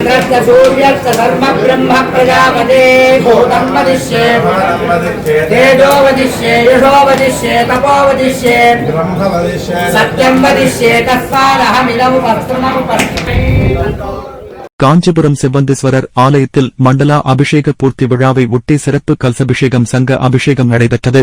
तस्य सूर्यस्य धर्म ब्रह्म प्रजापते भूतं वदिष्ये तेजो वदिष्ये यशो वदिष्ये तपो वदिष्ये सत्यं वदिष्ये तस्मादहमिदं वस्त्रममुपस्महे காஞ்சிபுரம் செவ்வந்தீஸ்வரர் ஆலயத்தில் மண்டலா அபிஷேக பூர்த்தி விழாவை ஒட்டி சிறப்பு கலசபிஷேகம் சங்க அபிஷேகம் நடைபெற்றது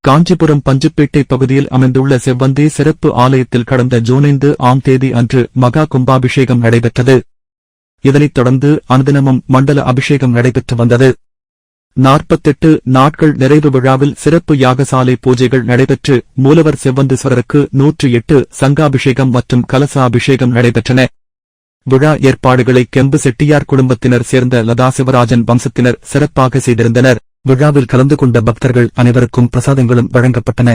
காஞ்சிபுரம் பஞ்சுப்பேட்டை பகுதியில் அமைந்துள்ள செவ்வந்தி சிறப்பு ஆலயத்தில் கடந்த ஜூன் ஐந்து ஆம் தேதி அன்று மகா கும்பாபிஷேகம் நடைபெற்றது. இதனைத் தொடர்ந்து அனுதினமும் மண்டல அபிஷேகம் நடைபெற்று வந்தது. நாற்பத்தெட்டு நாட்கள் நிறைவு விழாவில் சிறப்பு யாகசாலை பூஜைகள் நடைபெற்று மூலவர் செவ்வந்தீஸ்வரருக்கு நூற்று எட்டு சங்காபிஷேகம் மற்றும் கலசாபிஷேகம் நடைபெற்றன. விழா ஏற்பாடுகளை கெம்பு செட்டியார் குடும்பத்தினர் சேர்ந்த லதா சிவராஜன் வம்சத்தினர் சிறப்பாக செய்திருந்தனர். விழாவில் கலந்து கொண்ட பக்தர்கள் அனைவருக்கும் பிரசாதங்களும் வழங்கப்பட்டன.